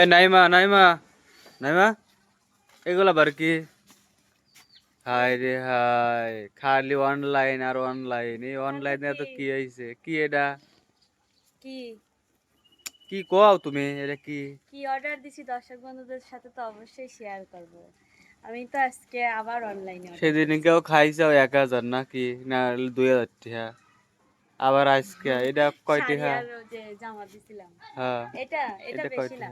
নাইমা নাইমা নাইমা এগুলা বার কি? হাই রে হাই খালি অনলাইন আর অনলাইন এই অনলাইনে তো কি হয়েছে কি এটা? কি? কি কও তুমি এটা কি? কি অর্ডার দিছি দর্শক বন্ধুদের সাথে তো অবশ্যই শেয়ার করব। আমি তো আজকে আবার অনলাইনে সেদিন কেউ খাইছে এক হাজার নাকি? না দুই হাজার টাকা আবার আজকে এটা কয় টাকা জামা দিছিলাম। হ্যাঁ এটা এটা বেশি না।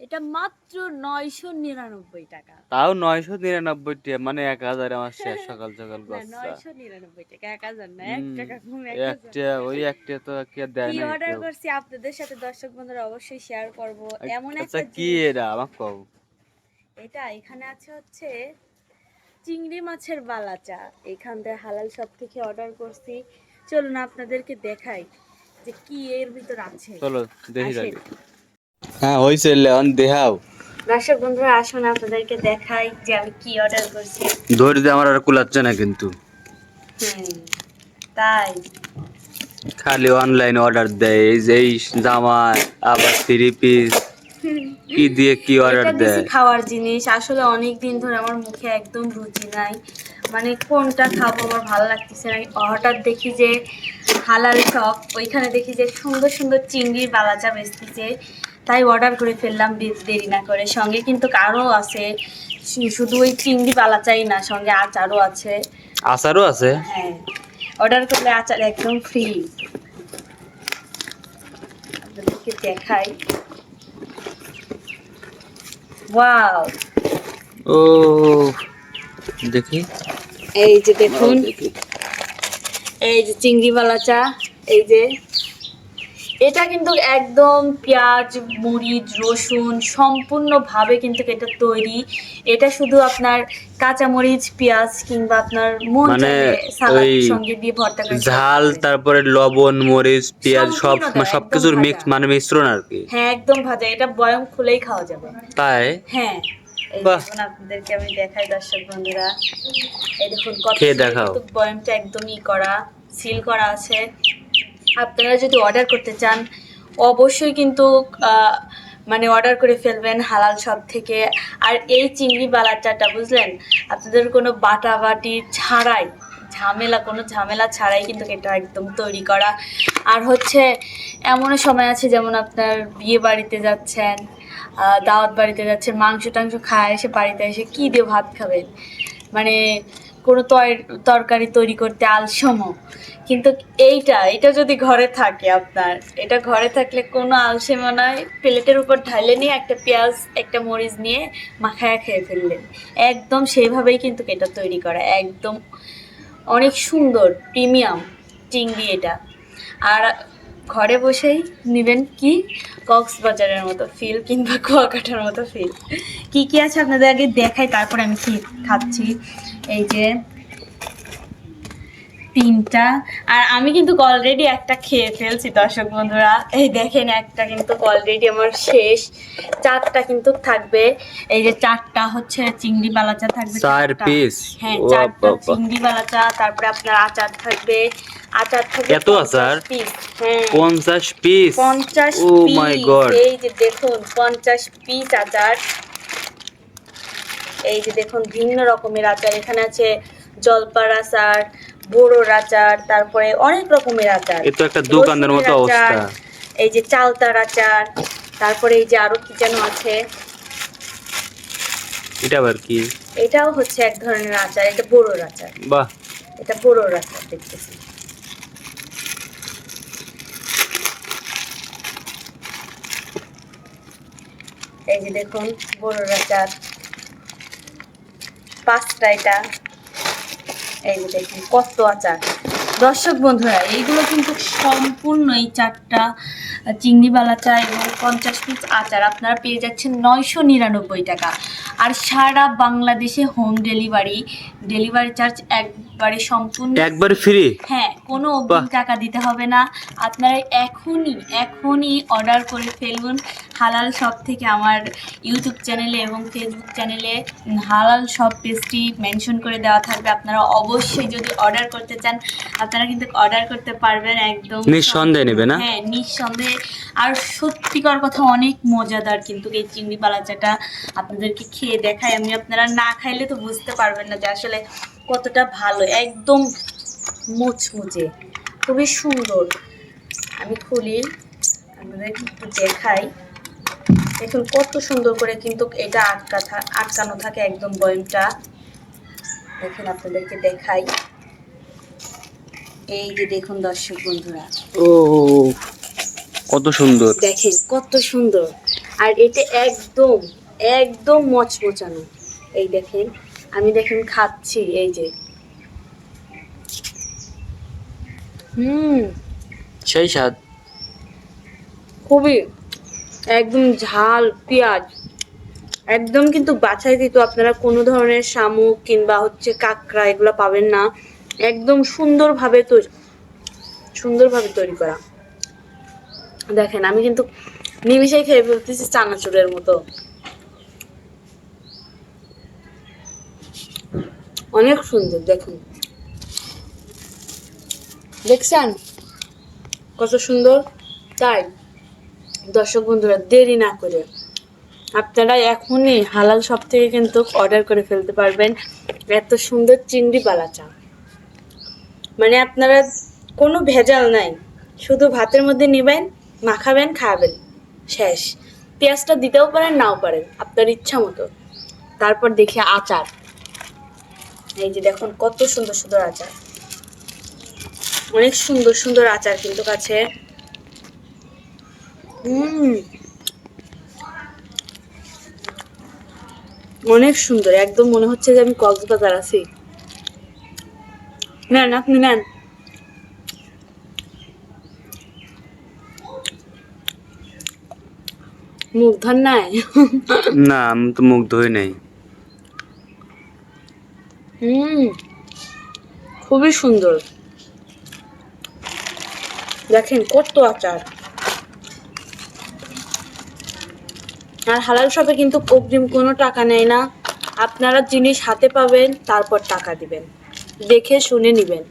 এটা মাত্র নয়শো নিরানব্বই টাকা। তাও নয়শো নিরানব্বই টাকা মানে এক হাজার আমার শেষ সকাল সকাল নয়শো নিরানব্বই টাকা এক হাজার না এক টাকা কম একটা ওই একটা তো কি দেয় না অর্ডার করছি আপনাদের সাথে দর্শক বন্ধুরা অবশ্যই শেয়ার করব। এমন আচ্ছা একটা কি এটা? আমাকে কও। এটা এখানে আছে হচ্ছে চিংড়ি মাছের বালাচা। এখান থেকে হালাল সব থেকে অর্ডার করছি। চলুন আপনাদেরকে দেখাই যে কি এর ভিতর আছে। চলো দেখি। যাবে হ্যাঁ হইছে লেন দেখাও। দর্শক বন্ধুরা আসুন আপনাদেরকে দেখাই যে আমি কি অর্ডার করছি। ধরে দিয়ে আমার আর কুলাচ্ছে না কিন্তু। তাই। খালি অনলাইন অর্ডার দেয় এই যে এই জামা আবার থ্রি পিস কি দিয়ে কি অর্ডার দেয়? খাওয়ার জিনিস আসলে অনেক দিন ধরে আমার মুখে একদম রুচি নাই। মানে কোনটা খাব আমার ভালো লাগতেছে না। হঠাৎ দেখি যে হালাল শপ ওইখানে দেখি যে সুন্দর সুন্দর চিংড়ির বালাচা বেচতেছে। তাই অর্ডার করে ফেললাম দেরি না করে। সঙ্গে কিন্তু আরও আছে শুধু ওই চিংড়ি পালা চাই না সঙ্গে আচারও আছে। আচারও আছে? হ্যাঁ। অর্ডার করলে আচার একদম ফ্রি আপনাদেরকে দেখাই। ওয়াও ও দেখি। এই যে দেখুন। এই যে চিংড়ি চা এই যে এটা কিন্তু একদম পেঁয়াজ মরিচ রসুন সম্পূর্ণভাবে কিন্তু এটা তৈরি। এটা শুধু আপনার কাঁচা মরিচ পেঁয়াজ কিংবা আপনার মন মানে ওই সঙ্গে দিয়ে ভর্তা ঝাল তারপরে লবণ মরিচ পেঁয়াজ সব সবকিছুর মিক্স মানে মিশ্রণ আর কি। হ্যাঁ একদম ভাজা। এটা বয়ম খুলেই খাওয়া যাবে। তাই? হ্যাঁ। আপনাদেরকে আমি দেখাই দর্শক বন্ধুরা। এই দেখুন কত দেখাও। বয়ামটা একদমই করা সিল করা আছে। আপনারা যদি অর্ডার করতে চান, অবশ্যই কিন্তু মানে অর্ডার করে ফেলবেন হালাল সব থেকে। আর এই চিংড়ি বালার চাটা বুঝলেন? আপনাদের কোনো বাটাবাটি ছাড়াই, ঝামেলা, কোনো ঝামেলা ছাড়াই কিন্তু এটা একদম তৈরি করা। আর হচ্ছে, এমনও সময় আছে যেমন আপনার বিয়ে বাড়িতে যাচ্ছেন দাওয়াত বাড়িতে যাচ্ছেন, মাংস টাংস খায়, এসে বাড়িতে এসে কী দিয়ে ভাত খাবেন? মানে কোনো তর- তরকারি তৈরি করতে আলসম। কিন্তু এইটা এটা যদি ঘরে থাকে আপনার, এটা ঘরে থাকলে কোনো আলসেমা নয় প্লেটের উপর ঢালে নিয়ে একটা পেঁয়াজ, একটা মরিচ নিয়ে মাখায়া খেয়ে ফেললেন। একদম সেইভাবেই কিন্তু এটা তৈরি করা, একদম অনেক সুন্দর, প্রিমিয়াম চিংড়ি এটা। আর ঘরে বসেই নেবেন কি? কক্সবাজারের মতো ফিল কিংবা কুয়াকাটার মতো ফিল কি কি আছে আপনাদের আগে দেখাই, তারপরে আমি খাচ্ছি? এই যে তিনটা। আর আমি কিন্তু অলরেডি একটা খেয়ে ফেলছি দর্শক বন্ধুরা। এই দেখেন একটা কিন্তু অলরেডি আমার শেষ। চারটা কিন্তু থাকবে। এই যে চারটা হচ্ছে চিংড়ি বালাচা থাকবে চার পিস হ্যাঁ চারটা চিংড়ি বালাচা তারপরে আপনার আচার থাকবে। আচার থাকবে এত আচার? পিস হ্যাঁ। পঞ্চাশ পিস পঞ্চাশ ও মাই গড এই যে দেখুন পঞ্চাশ পিস আচার। এই যে দেখুন ভিন্ন রকমের আচার এখানে আছে। জলপার আচার বোরোর আচার তারপরে অনেক রকমের আচার। এ তো একটা দোকানের মতো অবস্থা। এই যে চালতার আচার তারপরে এই যে আরও কি যেন আছে। এটা আবার কি? এটাও হচ্ছে এক ধরনের আচার এটা বোরোর আচার বাহ। এটা আচার দেখতেছি। এই যে দেখুন বোরোর আচার পাঁচটা এটা। এই যে দেখুন কত আচার। দর্শক বন্ধুরা এইগুলো কিন্তু সম্পূর্ণ এই চারটা চিংড়ি বালাচা এবং পঞ্চাশ পিস আচার আপনারা পেয়ে যাচ্ছেন নয়শো নিরানব্বই টাকা। আর সারা বাংলাদেশে হোম ডেলিভারি ডেলিভারি চার্জ এক একবারে সম্পূর্ণ একবারে ফ্রি হ্যাঁ কোনো টাকা দিতে হবে না। আপনারা এখনই এখনই অর্ডার করে ফেলুন। হালাল শপ থেকে আমার ইউটিউব চ্যানেলে এবং ফেসবুক চ্যানেলে হালাল শপ পেজটি মেনশন করে দেওয়া থাকবে। আপনারা অবশ্যই যদি অর্ডার করতে চান আপনারা কিন্তু অর্ডার করতে পারবেন একদম নিঃসন্দেহে নেবে না? হ্যাঁ নিঃসন্দেহে। আর সত্যিকার কথা অনেক মজাদার কিন্তু এই চিংড়ি পালাচাটা আপনাদেরকে খেয়ে দেখাই। আমি আপনারা না খাইলে তো বুঝতে পারবেন না যে আসলে কতটা ভালো একদম মুচমুচে খুবই সুন্দর। আমি খুলি আপনাদেরকে একটু দেখাই। দেখুন কত সুন্দর করে কিন্তু এটা আটকা আটকানো থাকে একদম বয়মটা। দেখুন আপনাদেরকে দেখাই। এই যে দেখুন দর্শক বন্ধুরা। ও কত সুন্দর। দেখেন কত সুন্দর। আর এটা একদম একদম মচমচানো এই দেখেন আমি দেখেন খাচ্ছি এই যে। হুম। সেই স্বাদ। খুবই একদম ঝাল, পেঁয়াজ। একদম কিন্তু বাছাই দিত আপনারা কোনো ধরনের শামুক কিংবা হচ্ছে কাঁকড়া এগুলো পাবেন না। একদম সুন্দরভাবে তৈরি সুন্দরভাবে তৈরি করা। দেখেন, আমি কিন্তু নিমিশেই খেয়ে ফেলতেছি চানাচুরের মতো। অনেক সুন্দর, দেখুন। দেখছেন? কত সুন্দর? তাই। দর্শক বন্ধুরা, দেরি না করে। আপনারা এখনই হালাল শপ থেকে কিন্তু অর্ডার করে ফেলতে পারবেন এত সুন্দর চিংড়ি পালা চা মানে আপনারা কোনো ভেজাল নাই, শুধু ভাতের মধ্যে নেবেন, মাখাবেন, খাবেন, শেষ। পেঁয়াজটা দিতেও পারেন, নাও পারেন, আপনার ইচ্ছা মতো। তারপর দেখি আচার। এই যে দেখুন, কত সুন্দর সুন্দর আচার। অনেক সুন্দর সুন্দর আচার কিন্তু কাছে। অনেক সুন্দর একদম মনে হচ্ছে যে আমি কক্সবাজার আছি। নেন আপনি নেন। মুখ ধর নাই? না আমি তো মুখ ধুই নাই। হুম খুবই সুন্দর। দেখেন কত আচার। আর হালাল শপে কিন্তু অগ্রিম কোনো টাকা নেয় না। আপনারা জিনিস হাতে পাবেন, তারপর টাকা দিবেন। দেখে শুনে নিবেন।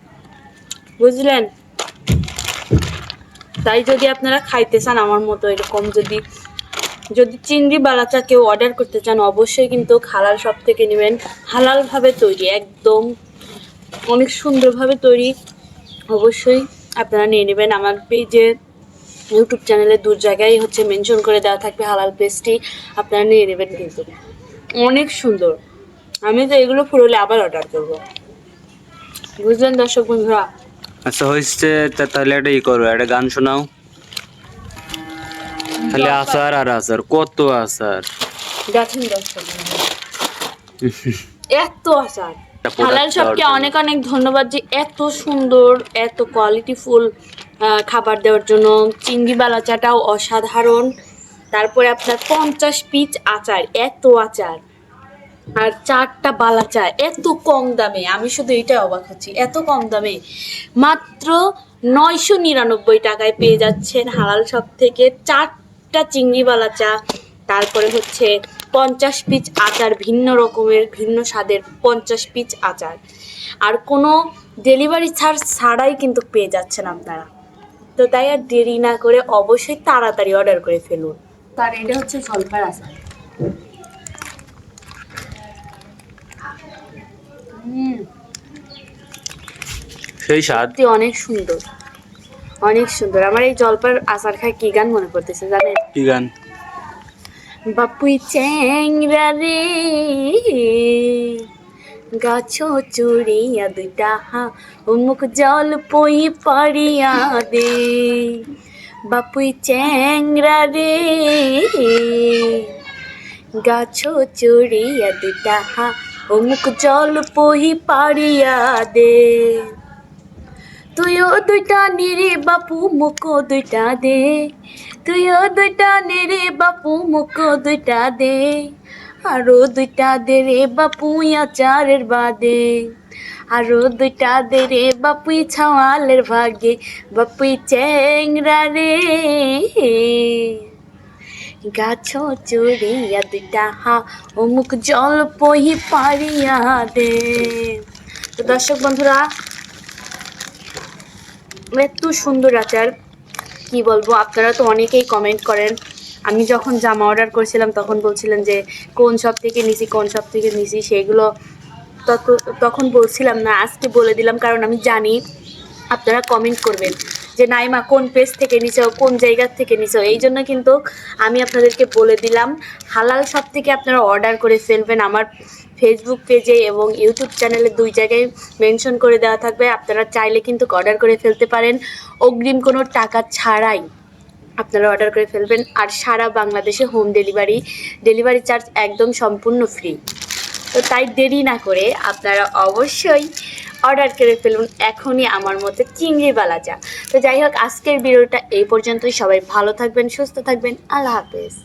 বুঝলেন? তাই যদি আপনারা খাইতে চান আমার মতো এরকম যদি যদি চিংড়ি বালাচা কেউ অর্ডার করতে চান, অবশ্যই কিন্তু হালাল শপ থেকে নেবেন। হালালভাবে তৈরি, একদম অনেক সুন্দরভাবে তৈরি। অবশ্যই আপনারা নিয়ে নেবেন। আমার পেজে ইউটিউব চ্যানেলে দু জায়গায় হচ্ছে মেনশন করে দেওয়া থাকবে হালাল পেজটি আপনারা নিয়ে নেবেন কিন্তু। অনেক সুন্দর। আমি তো এগুলো ফুরলে আবার অর্ডার করব। বুঝলেন দর্শক বন্ধুরা? আচ্ছা হয়েছে তাহলে একটা ই করো একটা গান শোনাও। তাহলে আচার আর আচার কত আসার দেখেন দর্শক। এত product হালাল দেওয়ার অনেক অনেক ধন্যবাদ যে এত সুন্দর এত কোয়ালিটিফুল খাবার দেওয়ার জন্য, চিংড়ি বালাচাটাও অসাধারণ। তারপরে আপনার পঞ্চাশ পিচ আচার, এত আচার। আর চারটা বালাচা এত কম দামে, আমি শুধু এটাই অবাক হচ্ছি, এত কম দামে। মাত্র নয়শো নিরানব্বই টাকায় পেয়ে যাচ্ছেন হালাল শপ থেকে চারটা চিংড়ি বালাচা। তারপরে হচ্ছে পঞ্চাশ পিচ আচার, ভিন্ন রকমের, ভিন্ন স্বাদের পঞ্চাশ পিচ আচার। আর কোনো ডেলিভারি চার্জ ছাড়াই কিন্তু পেয়ে যাচ্ছেন আপনারা। তো তাই আর দেরি না করে অবশ্যই তাড়াতাড়ি অর্ডার করে ফেলুন। তার এটা হচ্ছে জলপার আচার হুম। সেই স্বাদ। সত্যি অনেক সুন্দর। অনেক সুন্দর। আমার এই জলপার আচার খায় কি গান মনে পড়তেছে জানেন? কি গান? বাপুই চ্যাংরা রে। গাছ চুড়িয়া দুইটা হা মুখ জল পই পাড়িয়া দে। বাপুই চ্যাংরা রে। গাছ চুড়িয়া দুইটা হা মুখ জল পই পাড়িয়া দে। তুইও দুইটা নিরে বাপু মুখো দুইটা দে। তুইও দুইটা নিরে বাপু মুখো দুইটা দে। আরও দুইটা দে রে বাপু আচারের বাদে। আরও দুইটা দে রে বাপুই ছাওয়ালের ভাগে। বাপুই চেংরা রে। গাছ চড়িয়া দুইটা হা, অমুক জল পহি পারিয়া দে। তো দর্শক বন্ধুরা, এত সুন্দর আচার, কি বলব, আপনারা তো অনেকেই কমেন্ট করেন। আমি যখন জামা অর্ডার করেছিলাম, তখন বলছিলেন যে, কোন শপ থেকে নিছি, কোন শপ থেকে নিছি? সেগুলো তখন বলছিলাম না, আজকে বলে দিলাম, কারণ আমি জানি আপনারা কমেন্ট করবেন যে, নাইমা, কোন পেজ থেকে নিছো, কোন জায়গার থেকে নিছো? এই জন্য কিন্তু আমি আপনাদেরকে বলে দিলাম, হালাল শপ থেকে আপনারা অর্ডার করে ফেলবেন। আমার ফেসবুক পেজে এবং ইউটিউব চ্যানেলে দুই জায়গায় মেনশন করে দেওয়া থাকবে। আপনারা চাইলে কিন্তু অর্ডার করে ফেলতে পারেন। অগ্রিম কোনো টাকা ছাড়াই। আপনারা অর্ডার করে ফেলবেন। আর সারা বাংলাদেশে হোম ডেলিভারি ডেলিভারি চার্জ একদম সম্পূর্ণ ফ্রি তো তাই দেরি না করে আপনারা অবশ্যই অর্ডার করে ফেলুন এখনই আমার মতে চিংড়ি বালা চা তো যাই হোক, আজকের ভিডিওটা এই পর্যন্তই। সবাই ভালো থাকবেন, সুস্থ থাকবেন। আল্লাহ হাফেজ।